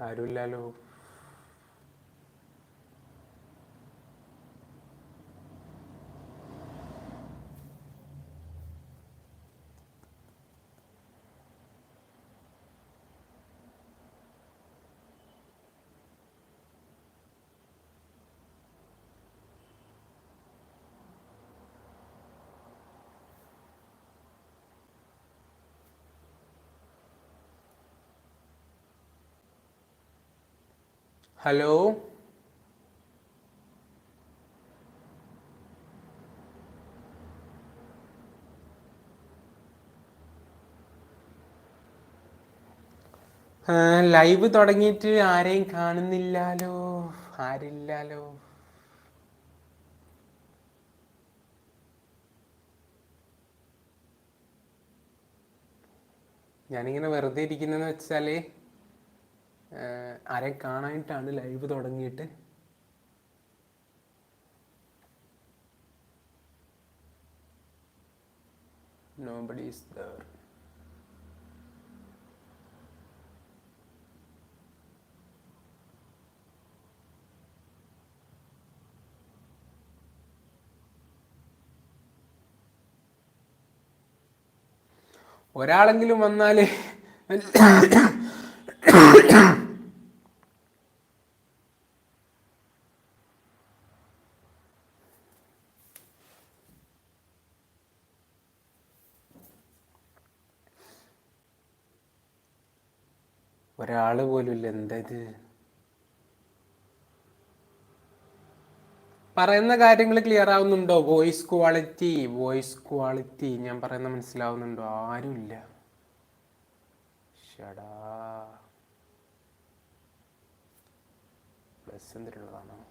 ആരുമില്ലല്ലോ hello? Live തുടങ്ങിയിട്ട് ആരെയും കാണുന്നില്ലാലോ? ആരില്ലാലോ? ഞാനിങ്ങനെ വെറുതെ ഇരിക്കുന്നതെന്ന് വെച്ചാൽ ആരെയും കാണാനായിട്ടാണ് ലൈവ് തുടങ്ങിയിട്ട്? ഒരാളെങ്കിലും വന്നാൽ ഒരാൾ പോലും ഇല്ല എന്താ ഇത്? പറയുന്ന കാര്യങ്ങൾ ക്ലിയർ ആവുന്നുണ്ടോ? വോയിസ് ക്വാളിറ്റി വോയിസ് ക്വാളിറ്റി ഞാൻ പറയുന്ന മനസ്സിലാവുന്നുണ്ടോ? ആരുമില്ല. ഷടാ. ബസ് എന്തിനുള്ളതാണോ?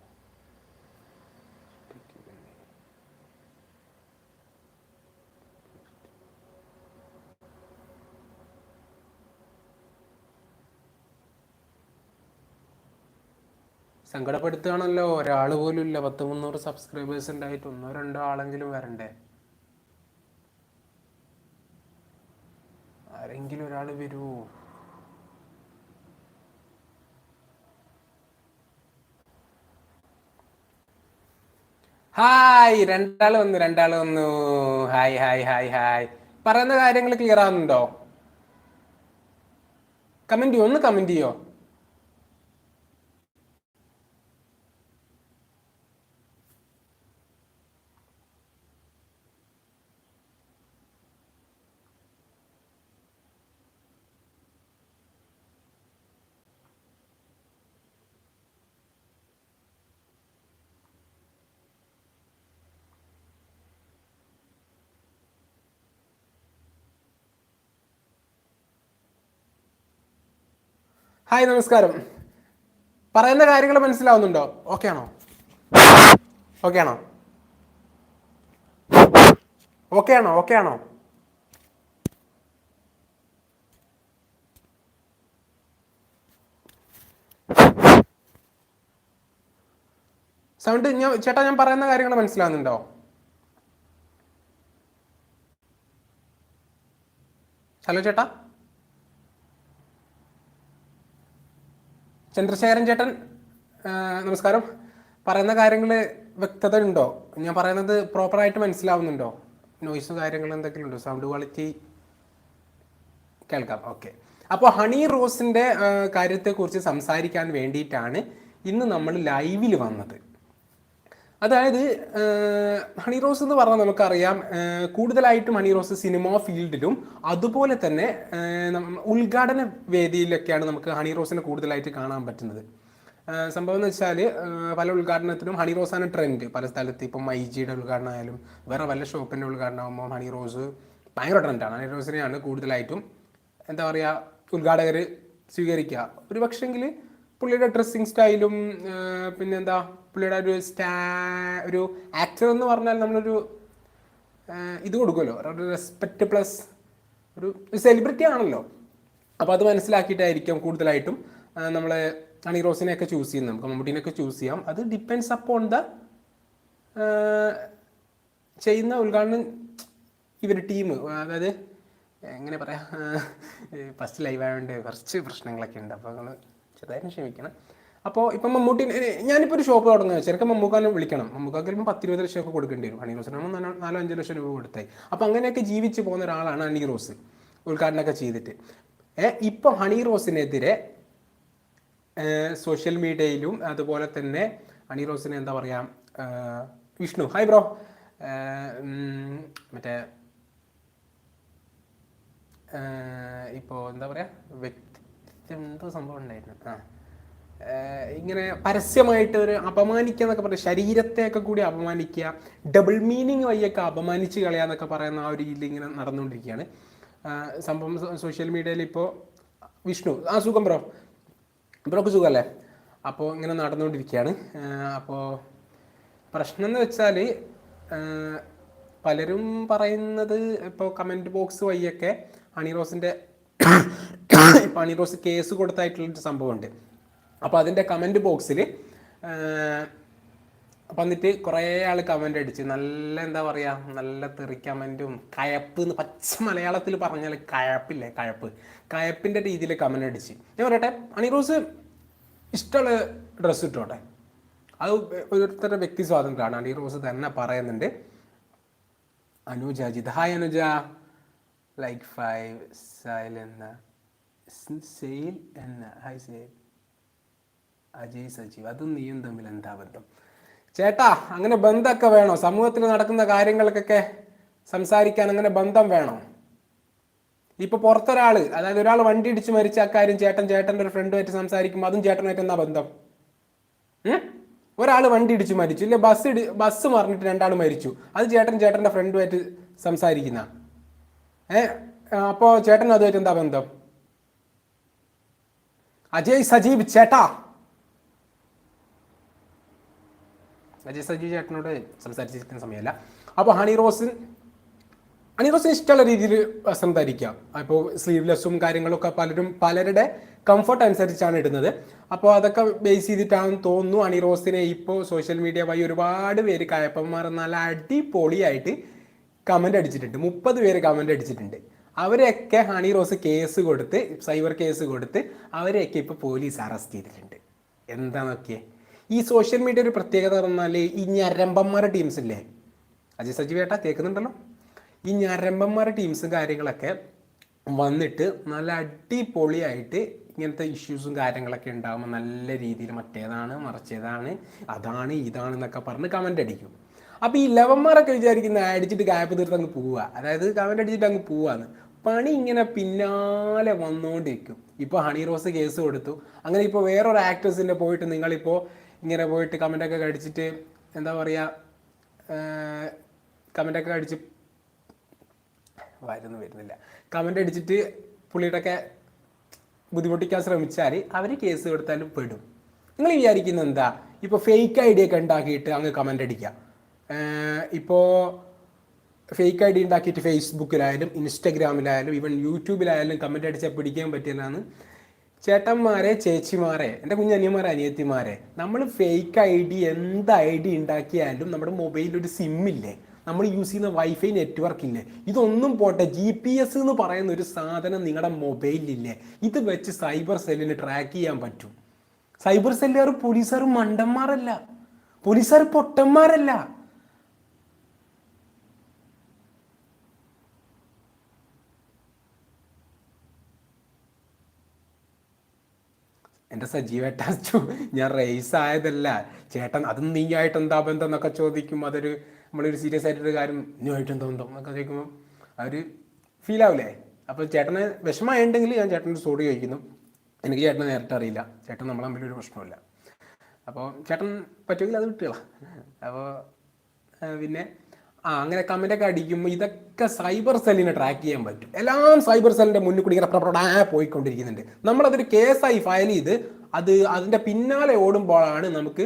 സങ്കടപ്പെടുത്തുകയാണല്ലോ. ഒരാൾ പോലും ഇല്ല. പത്ത് മുന്നൂറ് സബ്സ്ക്രൈബേഴ്സ് ഉണ്ടായിട്ട് ഒന്നോ രണ്ടോ ആളെങ്കിലും വരണ്ടേ? ആരെങ്കിലും ഒരാൾ വരൂ. ഹായ്. രണ്ടാൾ വന്നു രണ്ടാൾ വന്നു. Hi hi hi hi. പറയുന്ന കാര്യങ്ങൾ ക്ലിയർ ആവുന്നുണ്ടോ? കമന്റ് ചെയ്യോ. ഒന്ന് കമന്റ് ചെയ്യോ? ഹായ് നമസ്കാരം. പറയുന്ന കാര്യങ്ങൾ മനസ്സിലാവുന്നുണ്ടോ? ഓക്കെ ആണോ? ഓക്കെ ആണോ? ഓക്കെ ആണോ? ഓക്കെ ആണോ? സൗണ്ട് ഞാൻ ചേട്ടാ ഞാൻ പറയുന്ന കാര്യങ്ങൾ മനസ്സിലാവുന്നുണ്ടോ? ഹലോ ചേട്ടാ? ചന്ദ്രശേഖരൻ ചേട്ടൻ നമസ്കാരം. പറയുന്ന കാര്യങ്ങൾ വ്യക്തത ഉണ്ടോ? ഞാൻ പറയുന്നത് പ്രോപ്പറായിട്ട് മനസ്സിലാവുന്നുണ്ടോ? നോയ്സ് കാര്യങ്ങൾ എന്തെങ്കിലും ഉണ്ടോ സൗണ്ട് ക്വാളിറ്റി കേൾക്കാം. ഓക്കെ അപ്പോൾ ഹണി റോസിന്റെ കാര്യത്തെക്കുറിച്ച് സംസാരിക്കാൻ വേണ്ടിയിട്ടാണ് ഇന്ന് നമ്മൾ ലൈവിൽ വന്നത്. അതായത് ഹണി റോസ് എന്ന് പറഞ്ഞാൽ നമുക്കറിയാം കൂടുതലായിട്ടും ഹണി റോസ് സിനിമ ഫീൽഡിലും അതുപോലെ തന്നെ ഉദ്ഘാടന വേദിയിലൊക്കെയാണ് നമുക്ക് ഹണി റോസിനെ കൂടുതലായിട്ട് കാണാൻ പറ്റുന്നത്. സംഭവം എന്ന് വെച്ചാൽ പല ഉദ്ഘാടനത്തിനും ഹണി റോസാണ് ട്രെൻഡ് പല സ്ഥലത്ത് ഇപ്പം ഐ ജിയുടെ ഉദ്ഘാടനം ആയാലും വേറെ വല്ല ഷോപ്പിന്റെ ഉദ്ഘാടനം ആകുമ്പോൾ ഹണി റോസ് ഭയങ്കര ട്രെൻഡാണ് ഹണി റോസിനെയാണ് കൂടുതലായിട്ടും എന്താ പറയുക ഉദ്ഘാടകർ സ്വീകരിക്കുക. ഒരു പക്ഷേങ്കിൽ പുള്ളിയുടെ ഡ്രസ്സിങ് സ്റ്റൈലും പിന്നെന്താ പുള്ളിയുടെ ഒരു സ്റ്റാ ഒരു ആക്ടർ എന്ന് പറഞ്ഞാൽ നമ്മളൊരു ഇത് കൊടുക്കുമല്ലോ. റെസ്പെക്റ്റ് പ്ലസ് ഒരു സെലിബ്രിറ്റി ആണല്ലോ. അപ്പോൾ അത് മനസ്സിലാക്കിയിട്ടായിരിക്കും കൂടുതലായിട്ടും നമ്മൾ ഹണി റോസിനെയൊക്കെ ചൂസ് ചെയ്യുന്നത്. നമുക്ക് മമ്മൂട്ടീനെയൊക്കെ ചൂസ് ചെയ്യാം. അത് ഡിപ്പെൻസ് അപ്പോൺ ദ ചെയ്യുന്ന ഉദ്ഘാടനം ഇവർ ടീം അതായത് എങ്ങനെ പറയാം ഫസ്റ്റ് ലൈവ് ആയതുകൊണ്ട് കുറച്ച് പ്രശ്നങ്ങളൊക്കെ ഉണ്ട്. അപ്പോൾ നമ്മൾ ചെറുതായിട്ട് ക്ഷമിക്കണം. അപ്പോൾ ഇപ്പം മമ്മൂട്ടി ഞാനിപ്പോൾ ഒരു ഷോപ്പ് തുടങ്ങുക ചെറുക്കം മമ്മൂക്കാനും വിളിക്കണം. മമ്മൂക്കാക്ക് ചിലപ്പോൾ പത്തിരുപത് ലക്ഷം ഒക്കെ കൊടുക്കേണ്ടി വരും ഹണി റോസിനാകുമ്പോൾ നാലോ അഞ്ച് ലക്ഷം രൂപ കൊടുത്തായി. അപ്പോൾ അങ്ങനെയൊക്കെ ജീവിച്ച് പോകുന്ന ഒരാളാണ് ഹണി റോസ്. ഉദ്ഘാടനമൊക്കെ ചെയ്തിട്ട്. ഏ ഇപ്പോൾ ഹണി റോസിനെതിരെ സോഷ്യൽ മീഡിയയിലും അതുപോലെ തന്നെ ഹണി എന്താ പറയുക വിഷ്ണു. ഹായ് ബ്രോ മറ്റേ ഇപ്പോൾ എന്താ പറയുക വ്യക്തി എന്തോ സംഭവം ഉണ്ടായിരുന്നു. ആ. ഇങ്ങനെ പരസ്യമായിട്ട് ഒരു അപമാനിക്കുക എന്നൊക്കെ പറഞ്ഞ ശരീരത്തെയൊക്കെ കൂടി അപമാനിക്കുക ഡബിൾ മീനിങ് വഴിയൊക്കെ അപമാനിച്ച് കളയാന്നൊക്കെ പറയുന്ന ആ ഒരു രീതിയിൽ ഇങ്ങനെ നടന്നുകൊണ്ടിരിക്കുകയാണ്. സംഭവം സോഷ്യൽ മീഡിയയിൽ ഇപ്പോൾ വിഷ്ണു ആ സുഖം ബ്രോ? ബ്രോക്ക് സുഖമല്ലേ? അപ്പോൾ ഇങ്ങനെ നടന്നുകൊണ്ടിരിക്കുകയാണ്. അപ്പോൾ പ്രശ്നം എന്ന് വെച്ചാൽ പലരും പറയുന്നത് ഇപ്പോൾ കമന്റ് ബോക്സ് വഴിയൊക്കെ അണിറോസിന്റെ ഇപ്പോൾ അണിറോസ് കേസ് കൊടുത്തായിട്ടുള്ളൊരു സംഭവമുണ്ട്. അപ്പോൾ അതിന്റെ കമന്റ് ബോക്സിൽ അപ്പം എന്നിട്ട് കുറേ ആൾ കമന്റ് അടിച്ച് നല്ല എന്താ പറയുക നല്ല തെറി കമന്റും കയപ്പ് എന്ന് പച്ച മലയാളത്തിൽ പറഞ്ഞാൽ കയപ്പില്ലേ കയപ്പ്. കയപ്പിന്റെ രീതിയിൽ കമന്റ് അടിച്ച്. ഞാൻ പറയട്ടെ അണിറോസ് ഇഷ്ടമുള്ള ഡ്രസ്സ് ഇട്ടോട്ടെ? അത് ഓരോരുത്തരുടെ വ്യക്തി സ്വാതന്ത്ര്യമാണ്. അണിറോസ് തന്നെ പറയുന്നുണ്ട് Anuja Ajith hi Anuja. Like five sale എന്ന സെയിൽ എന്ന ഹായ് സെയിൽ അജയ് സജീവ് അതും നീയും തമ്മിൽ എന്താ ബന്ധം? ചേട്ടാ അങ്ങനെ ബന്ധമൊക്കെ വേണോ? സമൂഹത്തിൽ നടക്കുന്ന കാര്യങ്ങൾക്കൊക്കെ സംസാരിക്കാൻ അങ്ങനെ ബന്ധം വേണോ? ഇപ്പൊ പുറത്തൊരാൾ അതായത് ഒരാൾ വണ്ടി ഇടിച്ച് മരിച്ച അക്കാര്യം ചേട്ടൻ ചേട്ടന്റെ ഒരു ഫ്രണ്ടുമായിട്ട് സംസാരിക്കുമ്പോൾ അതും ചേട്ടനായിട്ട് എന്താ ബന്ധം? ഒരാൾ വണ്ടി ഇടിച്ച് മരിച്ചു ഇല്ല? ബസ് ഇടി ബസ് മറിഞ്ഞിട്ട് രണ്ടാൾ മരിച്ചു. അത് ചേട്ടൻ ചേട്ടന്റെ ഫ്രണ്ടുമായിട്ട് സംസാരിക്കുന്ന? ഏ അപ്പോൾ ചേട്ടൻ അതുമായിട്ട് എന്താ ബന്ധം? അജയ് സജീവ് ചേട്ടാ! അജയ് സജി ചേട്ടനോട് സംസാരിച്ചിരിക്കുന്ന സമയമല്ല. അപ്പോൾ ഹണി റോസിൻ ഹണി റോസിന് ഇഷ്ടമുള്ള രീതിയിൽ വസ്ത്രം ധരിക്കാം അപ്പോൾ സ്ലീവ്ലെസ്സും കാര്യങ്ങളൊക്കെ പലരും പലരുടെ കംഫർട്ട് അനുസരിച്ചാണ് ഇടുന്നത്. അപ്പോൾ അതൊക്കെ ബേസ് ചെയ്തിട്ടാണെന്ന് തോന്നുന്നു ഹണി റോസിനെ ഇപ്പോൾ സോഷ്യൽ മീഡിയ വഴി ഒരുപാട് പേര് കയപ്പന്മാർ നല്ല അടിപൊളിയായിട്ട് കമന്റ് അടിച്ചിട്ടുണ്ട്. മുപ്പത് പേര് കമന്റ് അടിച്ചിട്ടുണ്ട്. അവരെയൊക്കെ ഹണി റോസ് കേസ് കൊടുത്ത് സൈബർ കേസ് കൊടുത്ത് അവരെയൊക്കെ ഇപ്പോൾ പോലീസ് അറസ്റ്റ് ചെയ്തിട്ടുണ്ട്. എന്താണെന്നൊക്കെ ഈ സോഷ്യൽ മീഡിയ ഒരു പ്രത്യേകത പറഞ്ഞാൽ ഈ ഞരമ്പന്മാരുടെ ടീംസ് ഇല്ലേ? അജയ് സജീവ് ഏട്ടാ കേൾക്കുന്നുണ്ടല്ലോ? ഈ ഞരമ്പന്മാരുടെ ടീംസും കാര്യങ്ങളൊക്കെ വന്നിട്ട് നല്ല അടിപൊളിയായിട്ട് ഇങ്ങനത്തെ ഇഷ്യൂസും കാര്യങ്ങളൊക്കെ ഉണ്ടാകുമ്പോൾ നല്ല രീതിയിൽ മറ്റേതാണ് മറിച്ചേതാണ് അതാണ് ഇതാണ് എന്നൊക്കെ പറഞ്ഞ് കമന്റ് അടിക്കും. അപ്പോൾ ഈ ലവന്മാരൊക്കെ വിചാരിക്കുന്ന അടിച്ചിട്ട് ഗായപ്പ് തീർത്ത് അങ്ങ് പോവുക. അതായത് കമന്റ് അടിച്ചിട്ട് അങ്ങ് പോവാന്ന് പണി ഇങ്ങനെ പിന്നാലെ വന്നുകൊണ്ടിരിക്കും ഇപ്പോൾ ഹണി റോസ് കേസ് കൊടുത്തു. അങ്ങനെ ഇപ്പോൾ വേറൊരു ആക്ട്രസിന്റെ പോയിട്ട് നിങ്ങളിപ്പോൾ ഇങ്ങനെ പോയിട്ട് കമന്റൊക്കെ കടിച്ചിട്ട് എന്താ പറയുക കമന്റൊക്കെ കടിച്ച് വരുന്നു വരുന്നില്ല. കമന്റ് അടിച്ചിട്ട് പുള്ളിയുടെയൊക്കെ ബുദ്ധിമുട്ടിക്കാൻ ശ്രമിച്ചാൽ അവർ കേസ് കൊടുത്താലും പെടും. നിങ്ങൾ വിചാരിക്കുന്നത് എന്താ? ഇപ്പോൾ ഫേക്ക് ഐ ഡി ഒക്കെ ഉണ്ടാക്കിയിട്ട് അങ്ങ് കമന്റ് അടിക്കുക. ഇപ്പോൾ ഫേക്ക് ഐ ഡി ഉണ്ടാക്കിയിട്ട് ഫേസ്ബുക്കിലായാലും ഇൻസ്റ്റഗ്രാമിലായാലും ഈവൻ യൂട്യൂബിലായാലും കമന്റ് അടിച്ചാൽ പിടിക്കാൻ പറ്റിയതാണ് ചേട്ടന്മാരെ ചേച്ചിമാരെ എന്റെ കുഞ്ഞനിയന്മാരെ അനിയത്തിമാരെ നമ്മൾ ഫേക്ക് ഐ ഡി എന്ത് ഐ ഡി ഉണ്ടാക്കിയാലും നമ്മുടെ മൊബൈലിൽ ഒരു സിമ്മില്ലേ നമ്മൾ യൂസ് ചെയ്യുന്ന വൈഫൈ നെറ്റ്വർക്ക് ഇല്ലേ? ഇതൊന്നും പോട്ടെ ജി പി എസ് എന്ന് പറയുന്ന ഒരു സാധനം നിങ്ങളുടെ മൊബൈലില്ലേ ഇത് വെച്ച് സൈബർ സെല്ലിന് ട്രാക്ക് ചെയ്യാൻ പറ്റും. സൈബർ സെല്ലുകാർ പോലീസുകാർ മണ്ടന്മാരല്ല. പോലീസുകാർ പൊട്ടന്മാരല്ല. എന്റെ അച്ചു ഞാൻ റേസ് ആയതല്ല. ചേട്ടൻ അത് നീയായിട്ട് എന്താ ബന്ധം എന്നൊക്കെ ചോദിക്കും. അതൊരു നമ്മളൊരു സീരിയസ് ആയിട്ടൊരു കാര്യം നീയായിട്ട് എന്താ ബന്ധം എന്നൊക്കെ ചോദിക്കുമ്പോൾ അവർ ഫീൽ ആവില്ലേ അപ്പോൾ ചേട്ടന് വിഷമമായിട്ടുണ്ടെങ്കിൽ ഞാൻ ചേട്ടന്റെ സോറി ചോദിക്കുന്നു. എനിക്ക് ചേട്ടനെ നേരിട്ട് അറിയില്ല. ചേട്ടൻ നമ്മളെ തമ്മിൽ ഒരു പ്രശ്നമില്ല അപ്പോൾ ചേട്ടൻ പറ്റുമെങ്കിൽ അത് വിട്ടുകളാം. അപ്പോൾ പിന്നെ ആ അങ്ങനെ കമന്റൊക്കെ അടിക്കുമ്പോൾ ഇതൊക്കെ സൈബർ സെല്ലിനെ ട്രാക്ക് ചെയ്യാൻ പറ്റും. എല്ലാം സൈബർ സെല്ലിന്റെ മുന്നിൽ കൂടി ഇങ്ങനെ പോയിക്കൊണ്ടിരിക്കുന്നുണ്ട്. നമ്മളതൊരു കേസായി ഫയൽ ചെയ്ത് അത് അതിന്റെ പിന്നാലെ ഓടുമ്പോഴാണ് നമുക്ക്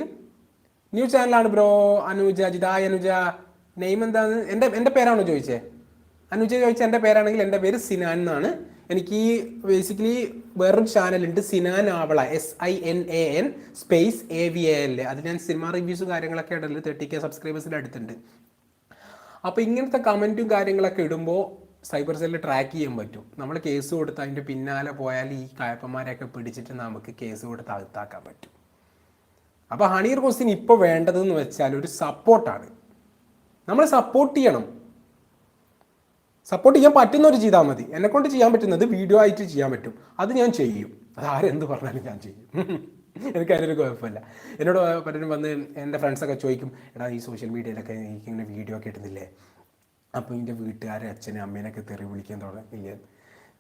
ന്യൂസ് ചാനലാണ് ബ്രോ അനുജ ജിതായ് അനുജ. നെയിം എന്താണ് എന്റെ എന്റെ പേരാണോ ചോദിച്ചേ? അനുജ ചോദിച്ച എന്റെ പേരാണെങ്കിൽ എന്റെ പേര് സിനാൻ എന്നാണ്. എനിക്ക് ബേസിക്കലി വേറൊരു ചാനലുണ്ട് Sinan Avala S I N A N space A V A L അത് ഞാൻ സിനിമ റിവ്യൂസും കാര്യങ്ങളൊക്കെ ഇടയിൽ തേർട്ടി കെ സബ്സ്ക്രൈബേഴ്സിന്റെ അടുത്തുണ്ട്. അപ്പോൾ ഇങ്ങനത്തെ കമന്റും കാര്യങ്ങളൊക്കെ ഇടുമ്പോൾ സൈബർ സെല്ല് ട്രാക്ക് ചെയ്യാൻ പറ്റും. നമ്മൾ കേസ് കൊടുത്ത് അതിന്റെ പിന്നാലെ പോയാൽ ഈ കായപ്പന്മാരെയൊക്കെ പിടിച്ചിട്ട് നമുക്ക് കേസ് കൊടുത്ത് അകത്താക്കാൻ പറ്റും. അപ്പോൾ ഹണീർ റോസിന് ഇപ്പോൾ വേണ്ടതെന്ന് വെച്ചാൽ ഒരു സപ്പോർട്ടാണ് നമ്മൾ സപ്പോർട്ട് ചെയ്യണം. സപ്പോർട്ട് ചെയ്യാൻ പറ്റുന്ന ഒരു ചെയ്താൽ മതി. എന്നെക്കൊണ്ട് ചെയ്യാൻ പറ്റുന്നത് വീഡിയോ ആയിട്ട് ചെയ്യാൻ പറ്റും. അത് ഞാൻ ചെയ്യും. അത് ആരെന്ത് പറഞ്ഞാലും ഞാൻ ചെയ്യും. എനിക്ക് അതിനൊരു കുഴപ്പമില്ല. എന്നോട് പലരും വന്ന് എന്റെ ഫ്രണ്ട്സൊക്കെ ചോദിക്കും എടാ ഈ സോഷ്യൽ മീഡിയയിലൊക്കെ എനിക്ക് ഇങ്ങനെ വീഡിയോ ഒക്കെ ഇടുന്നില്ലേ? അപ്പോൾ എന്റെ വീട്ടുകാരെ അച്ഛനെ അമ്മേനൊക്കെ തെറി വിളിക്കാൻ തുടങ്ങില്ല?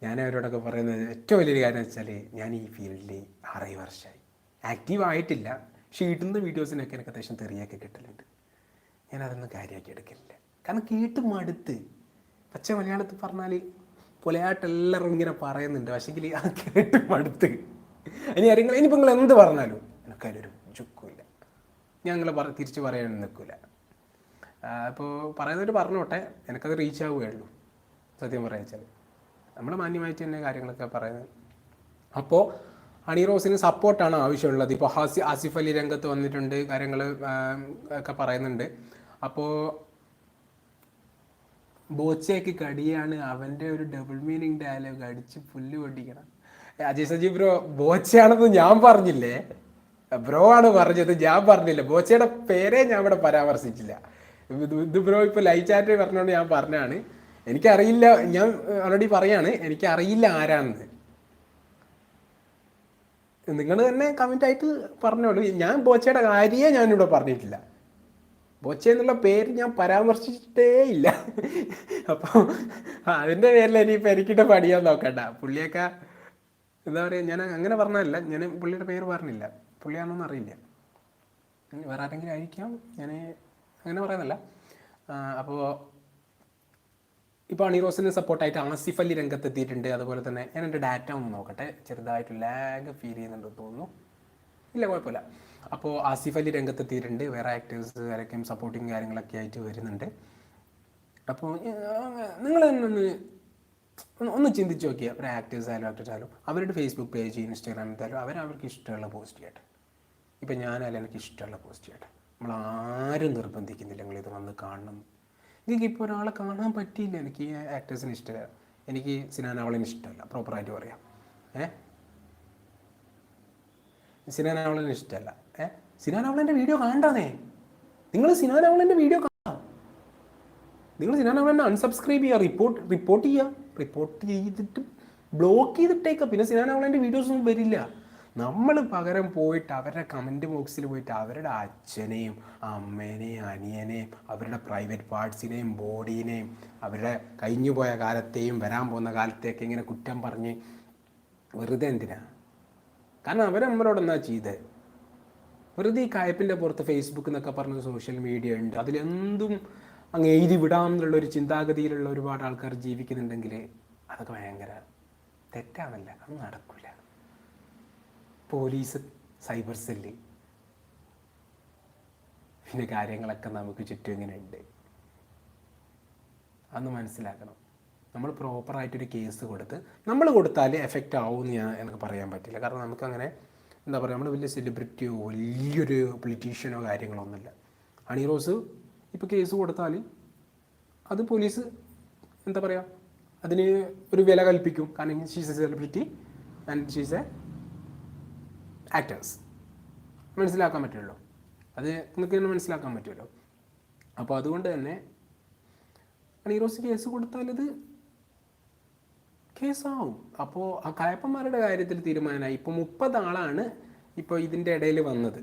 ഞാൻ അവരോടൊക്കെ പറയുന്നത് ഏറ്റവും വലിയൊരു കാര്യം വെച്ചാൽ ഞാൻ ഈ ഫീൽഡിൽ ആറേ വർഷമായി ആക്റ്റീവ് ആയിട്ടില്ല. പക്ഷേ ഇടുന്ന വീഡിയോസിനൊക്കെ എനിക്ക് അത്യാവശ്യം തെറിയൊക്കെ കിട്ടലുണ്ട്. ഞാൻ അതൊന്നും കാര്യമാക്കി എടുക്കലില്ല. കാരണം കേട്ട് മടുത്ത്. പച്ച മലയാളത്തിൽ പറഞ്ഞാൽ പുലയായിട്ടെല്ലാവരും ഇങ്ങനെ പറയുന്നുണ്ട്. പക്ഷേങ്കിൽ അത് കേട്ട് മടുത്ത്. ഇനി ആരെങ്കിലും ഇനിയിപ്പോൾ നിങ്ങൾ എന്ത് പറഞ്ഞാലും എനിക്കതിലൊരു ചുക്കുമില്ല. ഞാൻ നിങ്ങളെ പറ തിരിച്ച് പറയാൻ നിൽക്കില്ല അപ്പോൾ പറയുന്നവർ പറഞ്ഞോട്ടെ. എനിക്കത് റീച്ച് ആവുകയുള്ളൂ. സത്യം പറയാ നമ്മൾ മാന്യമായിട്ട് തന്നെ കാര്യങ്ങളൊക്കെ പറയുന്നത്. അപ്പോൾ ഹണി റോസിന് സപ്പോർട്ടാണ് ആവശ്യമുള്ളത്. ഇപ്പോൾ ഹാസി ആസിഫ് അലി രംഗത്ത് വന്നിട്ടുണ്ട്. കാര്യങ്ങൾ ഒക്കെ പറയുന്നുണ്ട്. അപ്പോൾ ബോച്ചയ്ക്ക് കടിയാണ്. അവന്റെ ഒരു ഡബിൾ മീനിങ് ഡയലോഗ് അടിച്ച് പുല്ല് പൊട്ടിക്കണം. അജയ് സജീവ് ബ്രോ ബോച്ചയാണെന്ന് ഞാൻ പറഞ്ഞില്ലേ? ബ്രോ ആണ് പറഞ്ഞത് ഞാൻ പറഞ്ഞില്ല. ബോച്ചയുടെ പേരെ ഞാൻ ഇവിടെ പരാമർശിച്ചില്ല. ഇത് ബ്രോ ഇപ്പൊ ലൈവ് ചാറ്റ് പറഞ്ഞോണ്ട് ഞാൻ പറഞ്ഞാണ്. എനിക്കറിയില്ല ഞാൻ ഓൾറെഡി പറയാണ് എനിക്കറിയില്ല ആരാണെന്ന്. നിങ്ങൾ തന്നെ കമന്റ് ആയിട്ട് പറഞ്ഞോളൂ. ഞാൻ ബോച്ചയുടെ കാര്യമേ ഞാനിവിടെ പറഞ്ഞിട്ടില്ല. ബോച്ച എന്നുള്ള പേര് ഞാൻ പരാമർശിച്ചിട്ടേ ഇല്ല. അപ്പോൾ അതിന്റെ പേരിൽ ഇനിയിപ്പോൾ എനിക്കിട്ട് പണിയാൻ നോക്കണ്ട. പുള്ളിയൊക്കെ എന്താ പറയുക ഞാൻ അങ്ങനെ പറഞ്ഞതല്ല ഞാൻ പുള്ളിയുടെ പേര് പറഞ്ഞില്ല. പുള്ളിയാണോന്ന് അറിയില്ല. വേറെ ആരെങ്കിലും ആയിരിക്കാം ഞാൻ അങ്ങനെ പറയുന്നല്ല അപ്പോൾ ഇപ്പോൾ അണിറോസിന് സപ്പോർട്ടായിട്ട് ആസിഫ് അലി രംഗത്തെത്തിയിട്ടുണ്ട്. അതുപോലെ തന്നെ ഞാൻ എന്റെ ഡാറ്റ ഒന്ന് നോക്കട്ടെ. ചെറുതായിട്ട് ലാഗ് ഫീൽ ചെയ്യുന്നുണ്ടെന്ന് തോന്നുന്നു. ഇല്ല കുഴപ്പമില്ല. അപ്പോൾ ആസിഫ് അലി രംഗത്തെത്തിയിട്ടുണ്ട്. വേറെ ആക്ടേഴ്സ് ആരൊക്കെയും സപ്പോർട്ടിങ് കാര്യങ്ങളൊക്കെ ആയിട്ട് വരുന്നുണ്ട്. അപ്പോൾ നിങ്ങൾ തന്നെ ഒന്ന് ഒന്ന് ചിന്തിച്ച് നോക്കിയാൽ ഒരു ആക്ടേഴ്സ് ആയാലും ആക്ടേഴ്സ് ആയാലും. അവരുടെ ഫേസ്ബുക്ക് പേജ് ഇൻസ്റ്റാഗ്രാമിലായാലും അവർ അവർക്ക് ഇഷ്ടമുള്ള പോസ്റ്റ് ചെയ്യട്ടെ. ഇപ്പം ഞാനായാലും എനിക്ക് ഇഷ്ടമുള്ള പോസ്റ്റ് ചെയ്യട്ടെ. നമ്മൾ ആരും നിർബന്ധിക്കുന്നില്ല നിങ്ങൾ ഇത് വന്ന് കാണണം. നിങ്ങൾക്ക് ഇപ്പോൾ ഒരാളെ കാണാൻ പറ്റിയില്ല. എനിക്ക് ഈ ആക്ടേഴ്സിന് ഇഷ്ടമില്ല. എനിക്ക് സിനാൻ അവളിന് ഇഷ്ടമല്ല. പ്രോപ്പറായിട്ട് പറയാം. ഏ? സിനാൻ അവളിന് ഇഷ്ടമല്ല. ഏ? സിനാൻ വീഡിയോ കാണണ്ടേ നിങ്ങൾ സിനാൻ വീഡിയോ കാണാം. നിങ്ങൾ സിനാൻ അൺസബ്സ്ക്രൈബ് ചെയ്യുക റിപ്പോർട്ട് റിപ്പോർട്ട് ചെയ്യുക. റിപ്പോർട്ട് ചെയ്തിട്ട് ബ്ലോക്ക് ചെയ്തിട്ടേക്ക. പിന്നെ സിനാൻ വീഡിയോസ് ഒന്നും വരില്ല. നമ്മൾ പകരം പോയിട്ട് അവരുടെ കമന്റ് ബോക്സിൽ പോയിട്ട് അവരുടെ അച്ഛനെയും അമ്മേനെയും അനിയനെയും അവരുടെ പ്രൈവറ്റ് പാർട്സിനെയും ബോഡീനെയും അവരുടെ കഴിഞ്ഞു പോയ കാലത്തെയും വരാൻ പോകുന്ന കാലത്തെയൊക്കെ ഇങ്ങനെ കുറ്റം പറഞ്ഞ് വെറുതെ എന്തിനാ? കാരണം അവർ നമ്മളോട് എന്നാ ചെയ്ത്? വെറുതെ ഈ കായപ്പിന്റെ പുറത്ത് ഫേസ്ബുക്ക് എന്നൊക്കെ പറഞ്ഞ സോഷ്യൽ മീഡിയ ഉണ്ട്. അതിലെന്തും അങ്ങ് എഴുതി വിടാം എന്നുള്ള ഒരു ചിന്താഗതിയിലുള്ള ഒരുപാട് ആൾക്കാർ ജീവിക്കുന്നുണ്ടെങ്കിൽ അതൊക്കെ ഭയങ്കര തെറ്റാണല്ല അത് നടക്കില്ല പോലീസ് സൈബർ സെല്ല് പിന്നെ കാര്യങ്ങളൊക്കെ നമുക്ക് ചുറ്റും ഇങ്ങനെ ഉണ്ട്. അന്ന് മനസ്സിലാക്കണം. നമ്മൾ പ്രോപ്പറായിട്ടൊരു കേസ് കൊടുത്ത് നമ്മൾ കൊടുത്താൽ എഫക്റ്റ് ആവും എന്ന് ഞാൻ എനിക്ക് പറയാൻ പറ്റില്ല. കാരണം നമുക്കങ്ങനെ എന്താ പറയുക നമ്മൾ വലിയ സെലിബ്രിറ്റിയോ വലിയൊരു പൊളിറ്റീഷ്യനോ കാര്യങ്ങളോ ഒന്നുമില്ല ഹണി റോസ് ഇപ്പോൾ കേസ് കൊടുത്താൽ അത് പോലീസ് എന്താ പറയുക അതിന് ഒരു വില കൽപ്പിക്കും. കാരണം she's a celebrity and she's a actors മനസ്സിലാക്കാൻ പറ്റുമല്ലോ. അത് നിങ്ങൾക്ക് തന്നെ മനസ്സിലാക്കാൻ പറ്റുമല്ലോ. അപ്പോൾ അതുകൊണ്ട് തന്നെ അണീറോസ് കേസ് കൊടുത്താലത് കേസാവും. അപ്പോൾ ആ കായപ്പന്മാരുടെ കാര്യത്തിൽ തീരുമാനമായി. ഇപ്പോൾ മുപ്പത് ആളാണ് ഇപ്പോൾ ഇതിന്റെ ഇടയിൽ വന്നത്.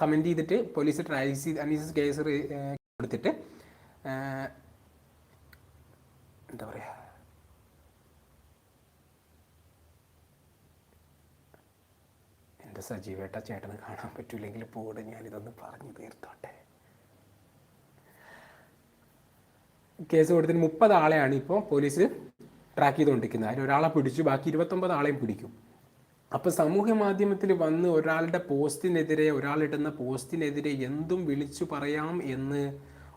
കമന്റ് ചെയ്തിട്ട് പോലീസ് ട്രയൽ ചെയ്ത് അനീസ് കേസ് കൊടുത്തിട്ട് എന്താ പറയുക എന്റെ സജീവേട്ട ചേട്ടന് കാണാൻ പറ്റൂലെങ്കിൽ പോടെ ഞാനിതൊന്ന് പറഞ്ഞു തീർത്തോട്ടെ. കേസ് കൊടുത്തിട്ട് മുപ്പത് ആളെയാണ് ഇപ്പോൾ പോലീസ് ട്രാക്ക് ചെയ്തുകൊണ്ടിരിക്കുന്നത് അതിൽ ഒരാളെ പിടിച്ചു ബാക്കി ഇരുപത്തൊമ്പത് ആളെയും പിടിക്കും. അപ്പോൾ സമൂഹ മാധ്യമത്തിൽ വന്ന് ഒരാളുടെ പോസ്റ്റിനെതിരെ ഒരാളിടുന്ന പോസ്റ്റിനെതിരെ എന്തും വിളിച്ചു പറയാം എന്ന്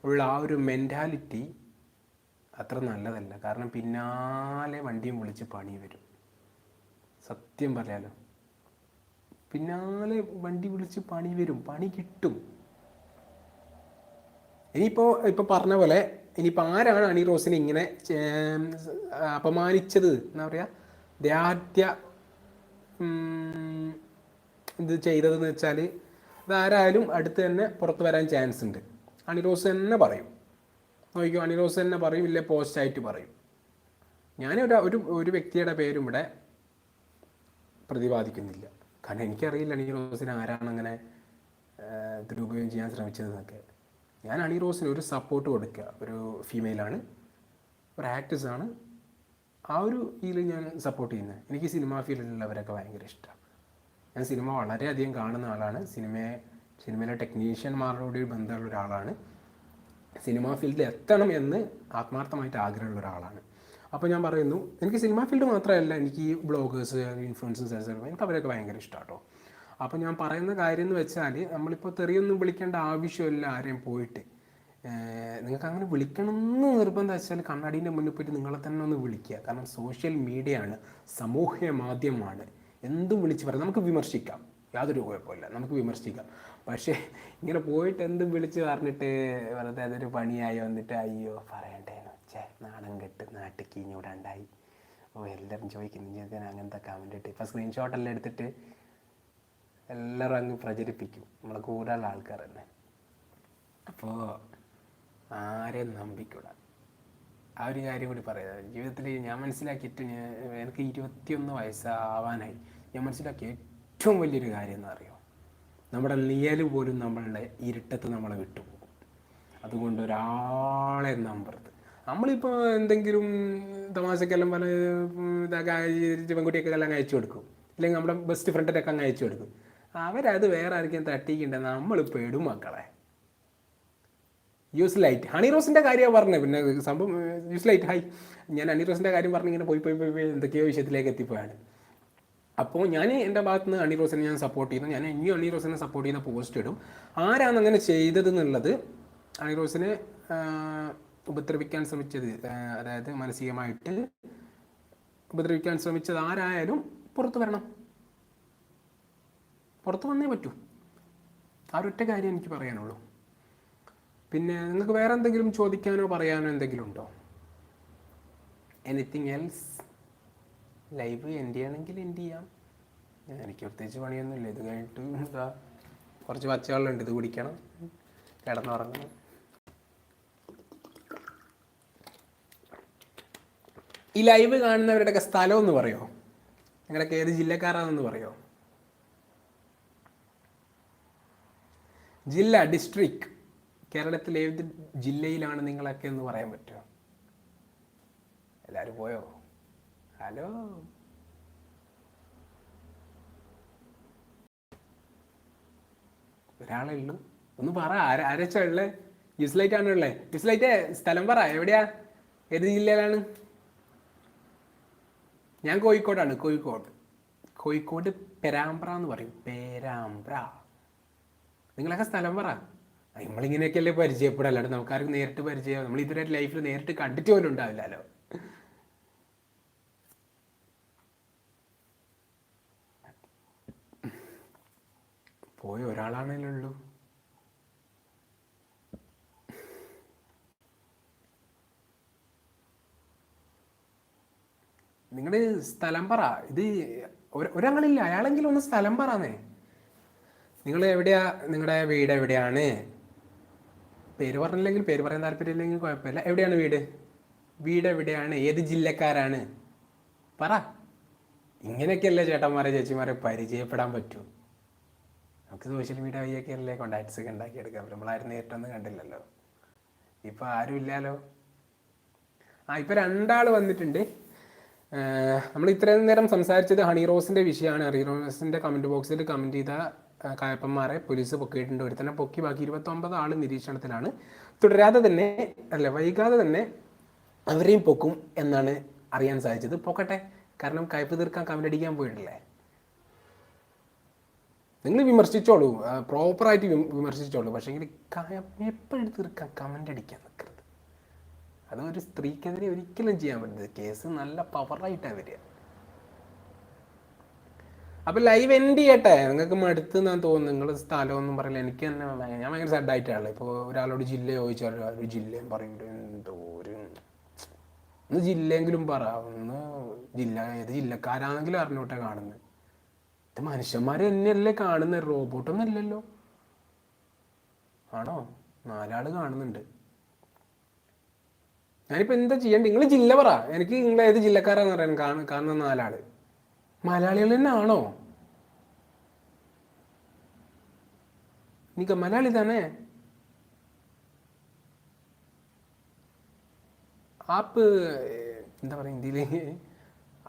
ഉള്ള ആ ഒരു മെന്റാലിറ്റി അത്ര നല്ലതല്ല. കാരണം പിന്നാലെ വണ്ടിയും വിളിച്ച് പണി വരും. സത്യം പറയാലോ. പിന്നാലെ വണ്ടി വിളിച്ച് പണി വരും. പണി കിട്ടും. ഇനിയിപ്പോൾ ഇപ്പോൾ പറഞ്ഞ പോലെ ഇനിയിപ്പോൾ ആരാണ് അണി റോസിനെ ഇങ്ങനെ അപമാനിച്ചത് എന്താ പറയുക ദേഹാത്യ ഇത് ചെയ്തതെന്ന് വെച്ചാൽ ഇതാരായാലും അടുത്ത് തന്നെ പുറത്ത് വരാൻ ചാൻസ് ഉണ്ട്. അണിറോസ് തന്നെ പറയും. നോക്കിക്കോ അണിറോസ് തന്നെ പറയും ഇല്ലേ പോസ്റ്റായിട്ട് പറയും. ഞാൻ ഒരു ഒരു വ്യക്തിയുടെ പേരും ഇവിടെ പ്രതിപാദിക്കുന്നില്ല. കാരണം എനിക്കറിയില്ല അണിറോസിന് ആരാണ് അങ്ങനെ ദുരുപയോഗം ചെയ്യാൻ ശ്രമിച്ചതെന്നൊക്കെ. ഞാൻ അണിറോസിന് ഒരു സപ്പോർട്ട് കൊടുക്കുക. ഒരു ഫീമെയിലാണ് ഒരു ആക്ട്രസ് ആണ്. ആ ഒരു ഇതിൽ ഞാൻ സപ്പോർട്ട് ചെയ്യുന്നത് എനിക്ക് സിനിമാ ഫീൽഡിലുള്ളവരൊക്കെ ഭയങ്കര ഇഷ്ടമാണ് ഞാൻ സിനിമ വളരെയധികം കാണുന്ന ആളാണ്. സിനിമയെ സിനിമയിലെ ടെക്നീഷ്യന്മാരോട് ബന്ധമുള്ള ഒരാളാണ്. സിനിമാ ഫീൽഡിൽ എത്തണം എന്ന് ആത്മാർത്ഥമായിട്ട് ആഗ്രഹമുള്ള ഒരാളാണ്. അപ്പോൾ ഞാൻ പറയുന്നു എനിക്ക് സിനിമാ ഫീൽഡ് മാത്രമല്ല എനിക്ക് ഈ ബ്ലോഗേഴ്സ് ഇൻഫ്ലുവൻസേഴ്സ് എനിക്ക് അവരൊക്കെ ഭയങ്കര ഇഷ്ടമാണ് കേട്ടോ അപ്പോൾ ഞാൻ പറയുന്ന കാര്യം എന്ന് വെച്ചാൽ നമ്മളിപ്പോൾ തെറിയൊന്നും വിളിക്കേണ്ട ആവശ്യമില്ല ആരെയും പോയിട്ട്. നിങ്ങൾക്ക് അങ്ങനെ വിളിക്കണം എന്ന് നിർബന്ധം വെച്ചാൽ കണ്ണാടീന്റെ മുന്നിൽ പോയിട്ട് നിങ്ങളെ തന്നെ ഒന്ന് വിളിക്കുക. കാരണം സോഷ്യൽ മീഡിയ ആണ് സാമൂഹ്യ മാധ്യമമാണ്. എന്തും വിളിച്ച് പറയാം നമുക്ക് വിമർശിക്കാം. യാതൊരു കുഴപ്പമില്ല നമുക്ക് വിമർശിക്കാം. പക്ഷേ ഇങ്ങനെ പോയിട്ട് എന്തും വിളിച്ച് പറഞ്ഞിട്ട് വെറുതെ അതൊരു പണിയായി വന്നിട്ട് അയ്യോ പറയണ്ടേനു ചേ നാണം കെട്ട് നാട്ടിക്ക് ഇഞ്ഞൂടെ ഉണ്ടായി ഓ എല്ലാവരും ചോദിക്കുന്നു ഞാൻ അങ്ങനത്തെ കമന്റ് ഇട്ട്? ഇപ്പം സ്ക്രീൻഷോട്ടെല്ലാം എടുത്തിട്ട് എല്ലാവരും അങ്ങ് പ്രചരിപ്പിക്കും. നമ്മളെ കൂടുതലുള്ള ആൾക്കാർ തന്നെ അപ്പോൾ ആരെയും നമ്പിക്കൂടാ. ആ ഒരു കാര്യം കൂടി പറയാം. ജീവിതത്തിൽ ഞാൻ മനസ്സിലാക്കിയിട്ട് എനിക്ക് ഇരുപത്തിയൊന്ന് വയസ്സാവാനായി. ഞാൻ മനസ്സിലാക്കിയ ഏറ്റവും വലിയൊരു കാര്യം എന്ന് അറിയോ നമ്മുടെ നിയൽ പോലും നമ്മളുടെ ഇരുട്ടത്ത് നമ്മളെ വിട്ടുപോകും. അതുകൊണ്ട് ഒരാളെ നമ്പരുത്. നമ്മളിപ്പോൾ എന്തെങ്കിലും തമാശക്കെല്ലാം പല ഇതൊക്കെ പെൺകുട്ടിയൊക്കെ എല്ലാം അയച്ചു കൊടുക്കും. അല്ലെങ്കിൽ നമ്മുടെ ബെസ്റ്റ് ഫ്രണ്ടിനൊക്കെ അങ്ങ് അയച്ചു കൊടുക്കും. അവരത് വേറെ ആർക്കും തട്ടിക്കണ്ട നമ്മൾ പെടും മക്കളെ. യൂസ് ലൈറ്റ് ഹണി റോസിന്റെ കാര്യമാണ് പറഞ്ഞത് പിന്നെ സംഭവം യൂസ് ലൈറ്റ് ഹൈ ഞാൻ ഹണി റോസിന്റെ കാര്യം പറഞ്ഞ് ഇങ്ങനെ പോയി പോയി പോയി എന്തൊക്കെയോ വിഷയത്തിലേക്ക് എത്തിപ്പോയാണ്. അപ്പോൾ ഞാൻ എന്റെ ഭാഗത്ത് നിന്ന് ഹണി റോസിനെ ഞാൻ സപ്പോർട്ട് ചെയ്യുന്നു. ഞാൻ ഇനിയും ഹണി റോസിനെ സപ്പോർട്ട് ചെയ്യുന്ന പോസ്റ്റ് ഇടും. ആരാണ് അങ്ങനെ ചെയ്തത് എന്നുള്ളത് ഹണി റോസിനെ ഉപദ്രവിക്കാൻ ശ്രമിച്ചത് അതായത് മാനസികമായിട്ട് ഉപദ്രവിക്കാൻ ശ്രമിച്ചത് ആരായാലും പുറത്തു വരണം. പുറത്ത് വന്നേ പറ്റൂ. ആ ഒരൊറ്റ കാര്യം എനിക്ക് പറയാനുള്ളൂ. പിന്നെ നിങ്ങൾക്ക് വേറെ എന്തെങ്കിലും ചോദിക്കാനോ പറയാനോ എന്തെങ്കിലും ഉണ്ടോ എനിത്തിങ് എൽസ് ലൈവ് എൻഡ് ചെയ്യണമെങ്കിൽ എൻഡ് ചെയ്യാം എനിക്ക് പ്രത്യേകിച്ച് പണിയൊന്നുമില്ല. ഇത് കഴിഞ്ഞിട്ട് എന്താ? കുറച്ച് പച്ചവെള്ളമുണ്ട്. ഇത് കുടിക്കണം. കിടന്നുറങ്ങണം. ഈ ലൈവ് കാണുന്നവരുടെയൊക്കെ സ്ഥലം ഒന്ന് പറയോ? നിങ്ങളുടെയൊക്കെ ഏത് ജില്ലക്കാരാണെന്ന് പറയോ? ജില്ല ഡിസ്ട്രിക്ട് കേരളത്തിൽ ഏത് ജില്ലയിലാണ് നിങ്ങളൊക്കെ എന്ന് പറയാൻ പറ്റുമോ? എല്ലാവരും പോയോ? ഹലോ? ഒരാളേ ഉള്ളൂ. ഒന്ന് പറ ആര ആരച്ചാ ഉള്ളേ? യുസ്ലൈറ്റ് ആണ് ഉള്ളേ? യുസ്ലൈറ്റ് സ്ഥലം പറ എവിടെയാ? ഏത് ജില്ലയിലാണ്? ഞാൻ കോഴിക്കോടാണ് കോഴിക്കോട്. കോഴിക്കോട് പെരാമ്പ്ര എന്ന് പറയും പേരാമ്പ്ര. നിങ്ങളൊക്കെ സ്ഥലം പറ. നമ്മളിങ്ങനെയൊക്കെയല്ലേ പരിചയപ്പെടുക? അല്ലാണ്ട് നമുക്കാർക്കും നേരിട്ട് പരിചയം നമ്മൾ ഇതുവരെ ലൈഫിൽ നേരിട്ട് കണ്ടിട്ട് പോലും ഉണ്ടാവില്ലല്ലോ. പോയ ഒരാളാണല്ലോ ഉള്ളൂ. നിങ്ങളുടെ സ്ഥലം പറ. ഇത് ഒര- ഒരാളില്ല. അയാളെങ്കിലും ഒന്ന് സ്ഥലം പറയാന്നേ നിങ്ങൾ എവിടെയാ? നിങ്ങളുടെ വീട് എവിടെയാണ്? പേര് പറഞ്ഞില്ലെങ്കിൽ പേര് പറയാൻ താല്പര്യമില്ലെങ്കിൽ കുഴപ്പമില്ല. എവിടെയാണ് വീട്? വീട് എവിടെയാണ്? ഏത് ജില്ലക്കാരാണ്? പറ. ഇങ്ങനെയൊക്കെയല്ലേ ചേട്ടന്മാരെ ചേച്ചിമാരെ പരിചയപ്പെടാൻ പറ്റൂ. നമുക്ക് സോഷ്യൽ മീഡിയ വഴിയൊക്കെ അല്ലേ കോണ്ടാക്ട്സ് ഒക്കെ ഉണ്ടാക്കിയെടുക്കാം നമ്മളാരും നേരിട്ടൊന്നും കണ്ടില്ലല്ലോ. ഇപ്പം ആരും ഇല്ലല്ലോ ആ ഇപ്പം രണ്ടാൾ വന്നിട്ടുണ്ട്. നമ്മൾ ഇത്രയും നേരം സംസാരിച്ചത് ഹണി റോസിന്റെ വിഷയമാണ്. ഹണി റോസിന്റെ കമന്റ് ബോക്സിൽ കമന്റ് ചെയ്ത കായപ്പന്മാരെ പോലീസ് പൊക്കിയിട്ടുണ്ട്. തന്നെ പൊക്കി ബാക്കി ഇരുപത്തൊമ്പത് ആൾ നിരീക്ഷണത്തിലാണ്. തുടരാതെ തന്നെ അല്ല വൈകാതെ തന്നെ അവരെയും പൊക്കും എന്നാണ് അറിയാൻ സാധിച്ചത്. പൊക്കട്ടെ. കാരണം കയ്പ് തീർക്കാൻ കമലടിക്കാൻ പോയിട്ടില്ലേ? നിങ്ങൾ വിമർശിച്ചോളൂ. പ്രോപ്പറായിട്ട് വിമർശിച്ചോളൂ. പക്ഷേ എങ്കിൽ എപ്പോഴും തീർക്കാൻ കമന്റ് അടിക്കാൻ നിൽക്കരുത് അതൊരു സ്ത്രീക്കെതിരെ ഒരിക്കലും ചെയ്യാൻ പറ്റുന്നത് കേസ് നല്ല പവറായിട്ടാണ് വരിക. അപ്പൊ ലൈവ് എൻഡ് ചെയ്യട്ടെ? നിങ്ങൾക്ക് മടുത്ത് ഞാൻ തോന്നുന്നു? നിങ്ങൾ സ്ഥലമൊന്നും പറയില്ല. എനിക്ക് തന്നെ ഞാൻ ഭയങ്കര സെഡായിട്ടാണ് ഇപ്പൊ ഒരാളോട് ജില്ല ചോദിച്ചാൽ ഒരു ജില്ലയും പറയുമ്പോൾ എന്തോ ഒന്ന് ജില്ലയെങ്കിലും പറ. ഒന്ന് ജില്ല ഏത് ജില്ലക്കാരാണെങ്കിലും അറിഞ്ഞോട്ടെ കാണുന്നത് ഇത് മനുഷ്യന്മാർ തന്നെയല്ലേ കാണുന്നത് റോബോട്ടൊന്നും അല്ലല്ലോ ആണോ? നാലാൾ കാണുന്നുണ്ട്. ഞാനിപ്പോ എന്താ ചെയ്യണ്ടേ നിങ്ങൾ ജില്ല പറ. എനിക്ക് നിങ്ങൾ ഏത് ജില്ലക്കാരാന്ന് പറയാൻ കാണുന്ന നാലാൾ. മലയാളികൾ തന്നെയാണോ നിങ്ങൾ മലയാളി തന്നെ? ആപ്പ് എന്താ പറയുക ഹിന്ദിയിൽ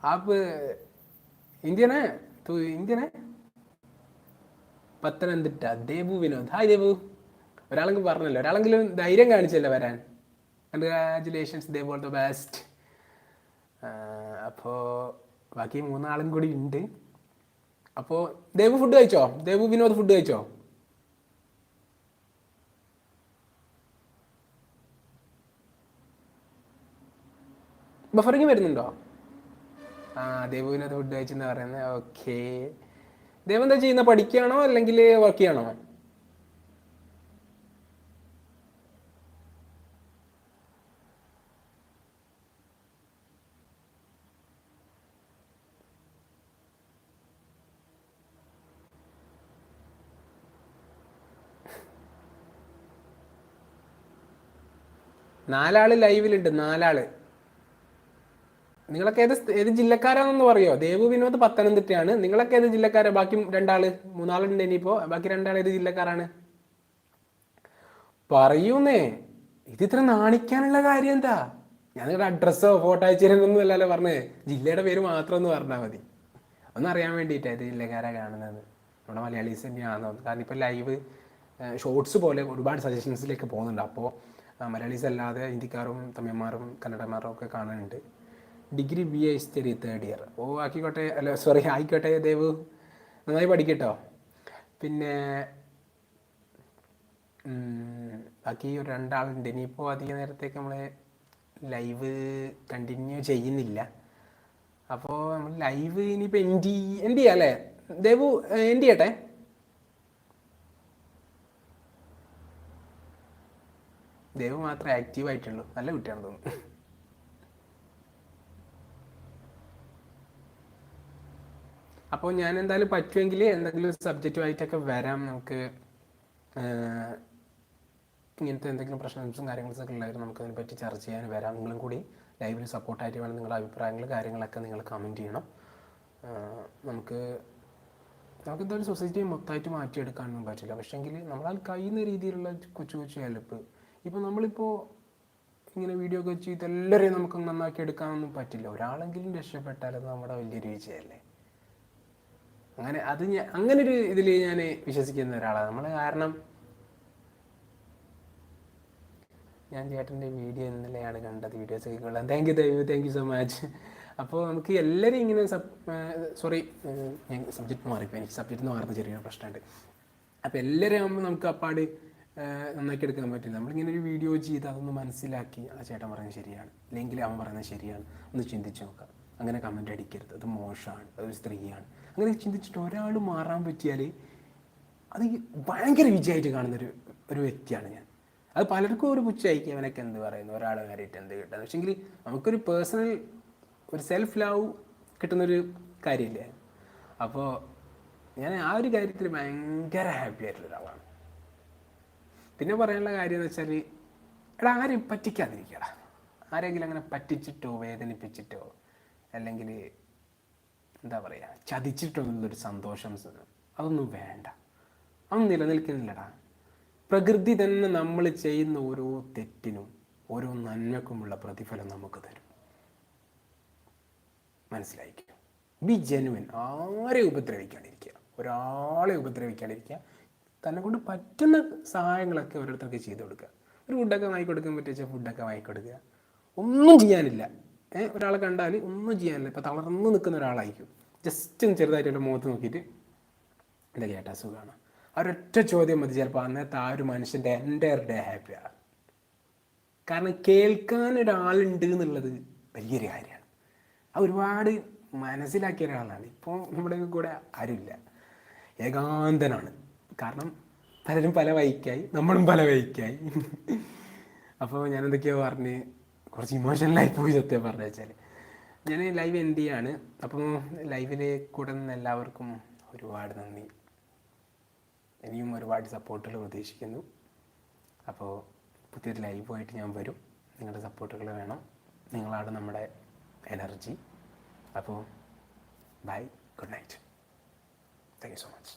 ആപ്പ് ഇന്ത്യനെ? തൂ ഇന്ത്യനെ? പത്തനംതിട്ട ദേവു വിനോദ്. ഹായ് ദേവു. ഒരാളെങ്കിലും പറഞ്ഞല്ലോ. ഒരാളെങ്കിലും ധൈര്യം കാണിച്ചല്ലോ വരാൻ. കൺഗ്രാജുലേഷൻസ് ഇതേപോലത്തെ ബെസ്റ്റ് അപ്പോൾ ബാക്കി മൂന്നാളും കൂടി ഉണ്ട്. അപ്പോൾ ദേവു ഫുഡ് കഴിച്ചോ? ദേവു വിനോദ് ഫുഡ് കഴിച്ചോ? ബഫറിങ് വരുന്നുണ്ടോ? ആ ദേവുവിനത് ഫുഡ് കഴിച്ചെന്ന് പറയുന്നത് ഓക്കെ ദേവ് എന്താ ചെയ്യുന്ന? പഠിക്കുകയാണോ? അല്ലെങ്കിൽ വർക്ക് ചെയ്യണോ നാലാൾ ലൈവിലുണ്ട് നാലാൾ. നിങ്ങളൊക്കെ ഏത് ഏത് ജില്ലക്കാരാണെന്ന് പറയോ? ദേവു വിനോദ് പത്തനംതിട്ടയാണ്. നിങ്ങളൊക്കെ ഏത് ജില്ലക്കാരാ? ബാക്കി രണ്ടാൾ മൂന്നാളുണ്ട് ഇനിയിപ്പോ. ബാക്കി രണ്ടാൾ ഏത് ജില്ലക്കാരാണ്? പറയൂന്നേ ഇത് ഇത്ര നാണിക്കാനുള്ള കാര്യം എന്താ? ഞാൻ നിങ്ങളുടെ അഡ്രസ്സോ ഫോട്ടോ അയച്ചിരുന്നൊന്നും അല്ലല്ലോ പറഞ്ഞേ. ജില്ലയുടെ പേര് മാത്രം ഒന്ന് പറഞ്ഞാൽ മതി. ഒന്നറിയാൻ അറിയാൻ വേണ്ടിയിട്ടാ ഏത് ജില്ലക്കാരാ കാണുന്നത് നമ്മുടെ മലയാളീസ് തന്നെയാണെന്ന് കാരണം ഇപ്പൊ ലൈവ് ഷോർട്സ് പോലെ ഒരുപാട് സജഷൻസിലേക്ക് പോകുന്നുണ്ട്. അപ്പോൾ മലയാളീസ് അല്ലാതെ ഹിന്ദിക്കാരും തമിഴന്മാരും കന്നഡന്മാരും ഒക്കെ കാണാനുണ്ട്. Degree B A history third year ഓ ആക്കിക്കോട്ടെ അല്ല സോറി ആയിക്കോട്ടെ ദേവ്. നന്നായി പഠിക്കട്ടോ. പിന്നെ ബാക്കി ഒരു രണ്ടാളുണ്ട്. ഇനിയിപ്പോൾ അധിക നേരത്തേക്ക് നമ്മൾ ലൈവ് കണ്ടിന്യൂ ചെയ്യുന്നില്ല. അപ്പോൾ നമ്മൾ ലൈവ് ഇനിയിപ്പോൾ എൻഡ് എൻഡ് ചെയ്യാം അല്ലേ? ദേവു എൻഡ് ചെയ്യട്ടെ? ദേവ് മാത്രമേ ആക്റ്റീവ് ആയിട്ടുള്ളൂ. നല്ല കുട്ടിയാണ് തോന്നുന്നു. അപ്പോൾ ഞാൻ എന്തായാലും പറ്റുമെങ്കിൽ എന്തെങ്കിലും സബ്ജക്റ്റുമായിട്ടൊക്കെ വരാം. നമുക്ക് ഇങ്ങനത്തെ എന്തെങ്കിലും പ്രശ്നംസും കാര്യങ്ങളൊക്കെ ഉള്ളവരും നമുക്ക് അതിനെപ്പറ്റി ചർച്ച ചെയ്യാൻ വരാം. നിങ്ങളും കൂടി ലൈവിൽ സപ്പോർട്ടായിട്ട് വേണം നിങ്ങളുടെ അഭിപ്രായങ്ങൾ കാര്യങ്ങളൊക്കെ നിങ്ങൾ കമന്റ് ചെയ്യണം. നമുക്ക് നമുക്ക് എന്തായാലും സൊസൈറ്റി മൊത്തമായിട്ട് മാറ്റിയെടുക്കാനൊന്നും പറ്റില്ല. പക്ഷേങ്കിൽ നമ്മളാൽ കഴിയുന്ന രീതിയിലുള്ള കൊച്ചു കൊച്ചു ഹെൽപ്പ് ഇപ്പോൾ നമ്മളിപ്പോൾ ഇങ്ങനെ വീഡിയോ ഒക്കെ വെച്ച് ഇതെല്ലാവരെയും നമുക്ക് നന്നാക്കി എടുക്കാനൊന്നും പറ്റില്ല. ഒരാളെങ്കിലും രക്ഷപ്പെട്ടാൽ അത് നമ്മുടെ വലിയൊരു വിജയമല്ലേ? അങ്ങനെ അത് ഞാൻ അങ്ങനെ ഒരു ഇതിൽ ഞാൻ വിശ്വസിക്കുന്ന ഒരാളാണ്. നമ്മൾ കാരണം ഞാൻ ചേട്ടന്റെ വീഡിയോ ഇന്നലെയാണ് കണ്ടത്. വീഡിയോസ് ഒക്കെ കൊള്ളാം. Thank you thank you thank you so much അപ്പോൾ നമുക്ക് എല്ലാവരും ഇങ്ങനെ സോറി ഞാൻ സബ്ജക്റ്റ് മാറിപ്പോൾ എനിക്ക് സബ്ജക്റ്റ് മാറുന്ന ചെറിയൊരു പ്രശ്നമുണ്ട്. അപ്പോൾ എല്ലാവരും ആകുമ്പോൾ നമുക്ക് അപ്പാട് നന്നാക്കി എടുക്കാൻ പറ്റില്ല. നമ്മളിങ്ങനെ ഒരു വീഡിയോ ചെയ്ത് അതൊന്ന് മനസ്സിലാക്കി. ആ ചേട്ടൻ പറയുന്നത് ശരിയാണ്. അല്ലെങ്കിൽ അവൻ പറയുന്നത് ശരിയാണ്. ഒന്ന് ചിന്തിച്ച് നോക്കാം. അങ്ങനെ കമന്റ് അടിക്കരുത്. അത് മോശമാണ്. അതൊരു സ്ത്രീയാണ്. അങ്ങനെ ചിന്തിച്ചിട്ട് ഒരാൾ മാറാൻ പറ്റിയാൽ അത് ഭയങ്കര വിജയമായിട്ട് കാണുന്നൊരു ഒരു വ്യക്തിയാണ് ഞാൻ. അത് പലർക്കും ഒരു പുച്ഛായിരിക്കും അവനൊക്കെ എന്ത് പറയുന്നു? ഒരാളെ കാര്യമായിട്ട് എന്ത് കിട്ടുന്നത് പക്ഷേങ്കിൽ നമുക്കൊരു പേഴ്സണൽ ഒരു സെൽഫ് ലവ് കിട്ടുന്നൊരു കാര്യമില്ലേ? അപ്പോൾ ഞാൻ ആ ഒരു കാര്യത്തിൽ ഭയങ്കര ഹാപ്പി ആയിട്ടുള്ള ഒരാളാണ്. പിന്നെ പറയാനുള്ള കാര്യം എന്ന് വെച്ചാൽ എടാ ആരെയും പറ്റിക്കാതിരിക്കടാ. ആരെങ്കിലും അങ്ങനെ പറ്റിച്ചിട്ടോ വേദനിപ്പിച്ചിട്ടോ അല്ലെങ്കിൽ എന്താ പറയുക ചതിച്ചിട്ടോ എന്നുള്ളൊരു സന്തോഷം അതൊന്നും വേണ്ട. അതൊന്നും നിലനിൽക്കുന്നില്ലടാ. പ്രകൃതി തന്നെ നമ്മൾ ചെയ്യുന്ന ഓരോ തെറ്റിനും ഓരോ നന്മക്കുമുള്ള പ്രതിഫലം നമുക്ക് തരും. മനസ്സിലായിരിക്കും ബി ജെനുവൻ ആരെ ഉപദ്രവിക്കാണ്ടിരിക്കുക ഒരാളെ ഉപദ്രവിക്കാണ്ടിരിക്കുക തന്നെ കൊണ്ട് പറ്റുന്ന സഹായങ്ങളൊക്കെ ഓരോരുത്തർക്ക് ചെയ്തു കൊടുക്കുക. ഒരു ഫുഡൊക്കെ വാങ്ങിക്കൊടുക്കാൻ പറ്റിയ ഫുഡൊക്കെ വാങ്ങിക്കൊടുക്കുക. ഒന്നും ചെയ്യാനില്ല. ഏഹ് ഒരാളെ കണ്ടാൽ ഒന്നും ചെയ്യാനില്ല. ഇപ്പം തളർന്ന് നിൽക്കുന്ന ഒരാളായിരിക്കും. ജസ്റ്റ് ഒന്ന് ചെറുതായിട്ട് എന്റെ മുഖത്ത് നോക്കിയിട്ട് എന്റെ കേട്ടാ സുഖമാണ് അവരൊറ്റ ചോദ്യം മതി. ചിലപ്പോൾ അന്നത്തെ ആ ഒരു മനുഷ്യന്റെ എന്റെ ഡേ ഹാപ്പിയാണ് കാരണം കേൾക്കാൻ ഒരാളുണ്ട് എന്നുള്ളത് വലിയൊരു കാര്യമാണ്. അത് ഒരുപാട് മനസ്സിലാക്കിയ ഒരാളാണ്. ഇപ്പോൾ നമ്മുടെ കൂടെ ആരുമില്ല. ഏകാന്തനാണ്. കാരണം പലരും പല വൈക്കായി നമ്മളും പല വൈക്കായി അപ്പോൾ ഞാൻ എന്തൊക്കെയോ പറഞ്ഞ് കുറച്ച് ഇമോഷണലായി പോയി സത്യം പറഞ്ഞു വെച്ചാൽ ഞാൻ ലൈവ് എൻഡ് ചെയ്യാണ്. അപ്പോൾ ലൈവിൽ കൂടെ നിന്ന് എല്ലാവർക്കും ഒരുപാട് നന്ദി. ഇനിയും ഒരുപാട് സപ്പോർട്ടുകൾ പ്രതീക്ഷിക്കുന്നു. അപ്പോൾ പുതിയൊരു ലൈവുമായിട്ട് ഞാൻ വരും. നിങ്ങളുടെ സപ്പോർട്ടുകൾ വേണം. നിങ്ങളാണ് നമ്മുടെ എനർജി അപ്പോൾ bye good night thank you so much